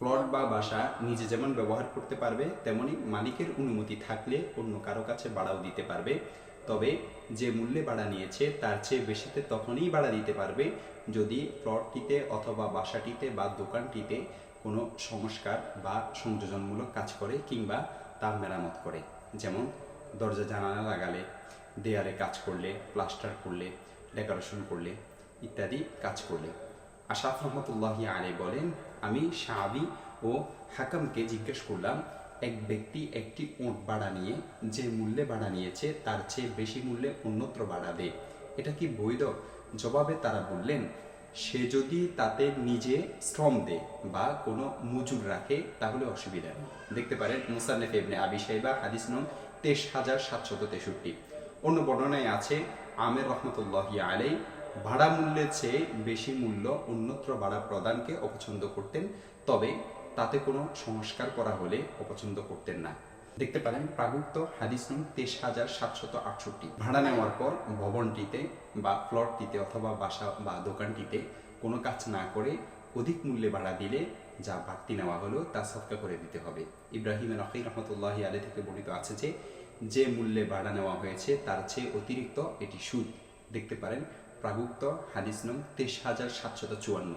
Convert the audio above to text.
Plot বা বাসা নিজে যেমন ব্যবহার করতে পারবে, তেমনি মালিকের অনুমতি থাকলে অন্য কারও কাছে বাড়াও দিতে পারবে। তবে যে মূল্যে ভাড়া নিয়েছে, তার চেয়ে বেশিতে তখনই ভাড়া দিতে পারবে যদি প্লটটিতে অথবা বাসাটিতে বা দোকানটিতে কোনো সংস্কার বা সংযোজনমূলক কাজ করে কিংবা তার মেরামত করে। যেমন দরজা জানালা লাগালে, দেয়ালে কাজ করলে, প্লাস্টার করলে, ডেকোরেশন করলে ইত্যাদি কাজ করলে। আশাফ রহমতুল্লাহি আলী বলেন, আমি শাহাবি ও হাকামকে জিজ্ঞেস করলাম, এক ব্যক্তি একটি ওঁট ভাড়া নিয়ে যে মূল্যে ভাড়া নিয়েছে, তার চেয়ে বেশি মূল্যে অন্যত্র দেয় এটা কি বৈধ? জবাবে তারা বললেন, সে যদি তাতে নিজে শ্রম দেয় বা কোনো মজুর রাখে, তাহলে অসুবিধা নেই। দেখতে পারেন, মুসান্নেফ ইবনে আবি সাইবা হাদিস নং তেইশ হাজার সাতশত তেষট্টি। অন্য বর্ণনায় আছে, আমের রহমতুল্লাহি আলাই ভাড়া মূল্যের চেয়ে বেশি মূল্য অন্যত্র ভাড়া প্রদানকে অপছন্দ করতেন, তবে তাতে কোনো সংস্কার করা হলে অপছন্দ করতেন না। দেখতে পারেন প্রাগুক্ত হাদিস নং তেইশ হাজার সাতশত আটষট্টি। ভাড়া নেওয়ার পর ভবনটিতে বা প্লটটিতে অথবা বাসা বা দোকানটিতে কোনো কাজ না করে অধিক মূল্যে ভাড়া দিলে যা বাড়তি নেওয়া হলো তা সৎকা করে দিতে হবে। ইব্রাহিম রফি রহমতুল্লাহ আলী থেকে বর্ণিত আছে যে যে মূল্যে ভাড়া নেওয়া হয়েছে তার চেয়ে অতিরিক্ত এটি সুদ। দেখতে পারেন প্রাগুক্ত হাদিস নং তেইশ হাজার সাতশত চুয়ান্ন।